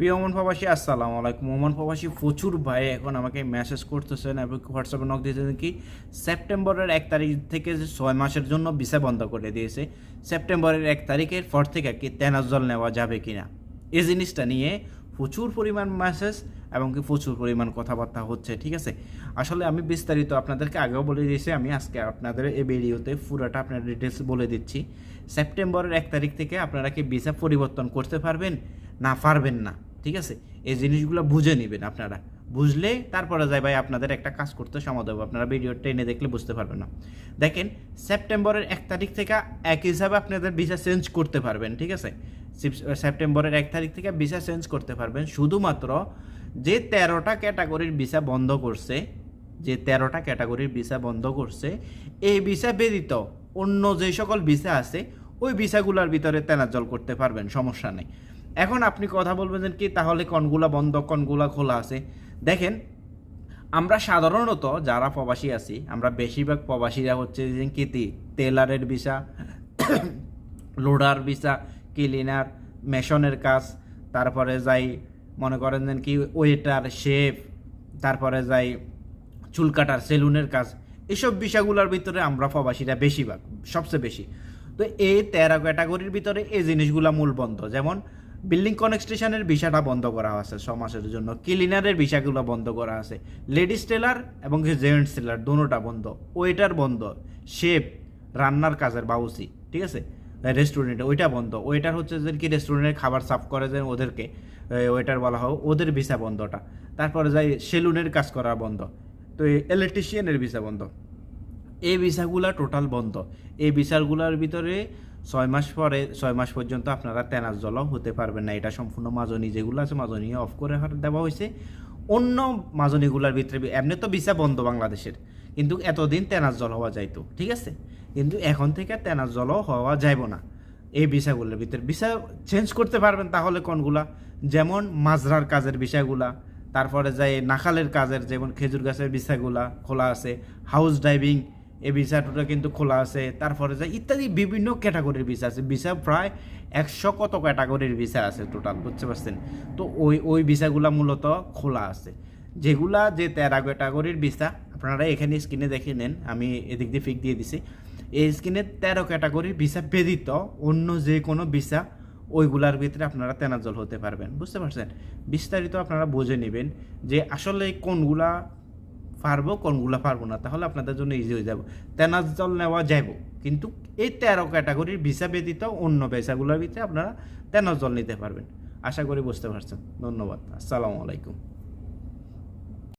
প্রিয় ওমান প্রবাসী, আসসালামু আলাইকুম। ওমান প্রবাসী প্রচুর ভাই এখন আমাকে মেসেজ করতেছেন এবং হোয়াটসঅ্যাপে নক দিয়েছেন কি সেপ্টেম্বরের এক তারিখ থেকে ছয় মাসের জন্য ভিসা বন্ধ করে দিয়েছে। সেপ্টেম্বরের এক তারিখের পর থেকে কি তেনাজল নেওয়া যাবে কিনা? এই জিনিসটা নিয়ে প্রচুর পরিমাণ মেসেজ এবং কি প্রচুর পরিমাণ কথাবার্তা হচ্ছে, ঠিক আছে? আসলে আমি বিস্তারিত আপনাদেরকে আগেও বলে দিয়েছি, আমি আজকে আপনাদের এই ভিডিওতে পুরোটা আপনার ডিটেলস বলে দিচ্ছি। সেপ্টেম্বরের এক তারিখ থেকে আপনারা কি ভিসা পরিবর্তন করতে পারবেন? না পারবেন না। ঠিক আছে? এই জিনিসগুলো বুঝে নেবেন আপনারা। বুঝলে তারপরে যাই ভাই আপনাদের একটা কাজ করতে সময় দেবো। আপনারা ভিডিও টেনে দেখলে বুঝতে পারবেন না। দেখেন, সেপ্টেম্বরের এক তারিখ থেকে এক হিসাবে আপনাদের ভিসা চেঞ্জ করতে পারবেন, ঠিক আছে? সেপ্টেম্বরের এক তারিখ থেকে ভিসা চেঞ্জ করতে পারবেন। শুধুমাত্র যে তেরোটা ক্যাটাগরির ভিসা বন্ধ করছে, যে তেরোটা ক্যাটাগরির ভিসা বন্ধ করছে, এই ভিসা ব্যতীত অন্য যে সকল ভিসা আছে, ওই ভিসাগুলোর ভিতরে তেনাজল করতে পারবেন, সমস্যা নেই। এখন আপনি কথা বলবেন কি, তাহলে কনগুলা বন্ধ, কনগুলা খোলা আছে? দেখেন, আমরা সাধারণত যারা প্রবাসী আছি, আমরা বেশিরভাগ প্রবাসীরা হচ্ছে কি টেলারের ভিসা, লোডার ভিসা, ক্লিনার, মেশনের কাজ, তারপরে যাই, মনে করেন যেন কি, ওয়েটার, শেফ, তারপরে যাই, চুল কাটার, সেলুনের কাজ, এসব বিষয়গুলোর ভিতরে আমরা প্রবাসীরা বেশিরভাগ, সবচেয়ে বেশি। তো এই তেরো ক্যাটাগরির ভিতরে এই জিনিসগুলো মূল বন্ধ। যেমন বিল্ডিং কনস্ট্রাকশনের ভিসাটা বন্ধ করা আছে, ছ মাসের জন্য। ক্লিনারের ভিসাগুলো বন্ধ করা আছে। লেডিস টেলার এবং জেন্টস টেলার দুটোটা বন্ধ। ওয়েটার বন্ধ। শেফ, রান্নার কাজের বাউসি, ঠিক আছে? রেস্টুরেন্টে ওইটা বন্ধ। ওয়েটার হচ্ছে যে কি রেস্টুরেন্টের খাবার সার্ভ করে যে ওদেরকে ওয়েটার বলা হয়, ওদের ভিসা বন্ধটা। তারপরে যাই, সেলুনের কাজ করা বন্ধ। তো ইলেকট্রিশিয়ানের ভিসা বন্ধ। এই ভিসাগুলা টোটাল বন্ধ। এই ভিসাগুলোর ভিতরে ছয় মাস পরে, ছয় মাস পর্যন্ত আপনারা তেনাজ জলও হতে পারবেন না। এটা সম্পূর্ণ মাজনি যেগুলো আছে, মাজনি অফ করে দেওয়া হয়েছে। অন্য মাজনিগুলার ভিতরে এমনি তো ভিসা বন্ধ বাংলাদেশের, কিন্তু এতদিন তেনাজ জল হওয়া যাইতো, ঠিক আছে? কিন্তু এখন থেকে তেনাজ জলও হওয়া যাইব না। এই ভিসাগুলোর ভিতরে ভিসা চেঞ্জ করতে পারবেন তাহলে কোনগুলা? যেমন মাজরার কাজের বিষয়গুলা তারপরে যাই নাখালের কাজের, যেমন খেজুর গাছের ভিসাগুলা খোলা আছে হাউস ড্রাইভিং এই ভিসাটা কিন্তু খোলা আছে। তারপরে যাই ইত্যাদি বিভিন্ন ক্যাটাগরির ভিসা আছে। ভিসা প্রায় একশো কত ক্যাটাগরির ভিসা আছে টোটাল বুঝতে পারছেন? তো ওই ওই ভিসাগুলা মূলত খোলা আছে। যেগুলা যে তেরা ক্যাটাগরির ভিসা আপনারা এখানে স্ক্রিনে দেখে নেন, আমি এদিক দিয়ে ফিক দিয়ে দিছি। এই স্ক্রিনে তেরো ক্যাটাগরির ভিসা ব্যতীত অন্য যে কোনো ভিসা ওইগুলার ভিতরে আপনারা তেনাজল হতে পারবেন, বুঝতে পারছেন? বিস্তারিত আপনারা বুঝে নেবেন যে আসলে কোনগুলা পারব কোনগুলো পারব না, তাহলে আপনাদের জন্য ইজি হয়ে যাবে। তেনাজল নেওয়া যাব কিন্তু এই তেরো ক্যাটাগরির ভিসা ব্যতীত অন্য ভিসাগুলোর ভিতরে আপনারা তেনাজল নিতে পারবেন। আশা করি বুঝতে পারছেন। ধন্যবাদ। আসসালামু আলাইকুম।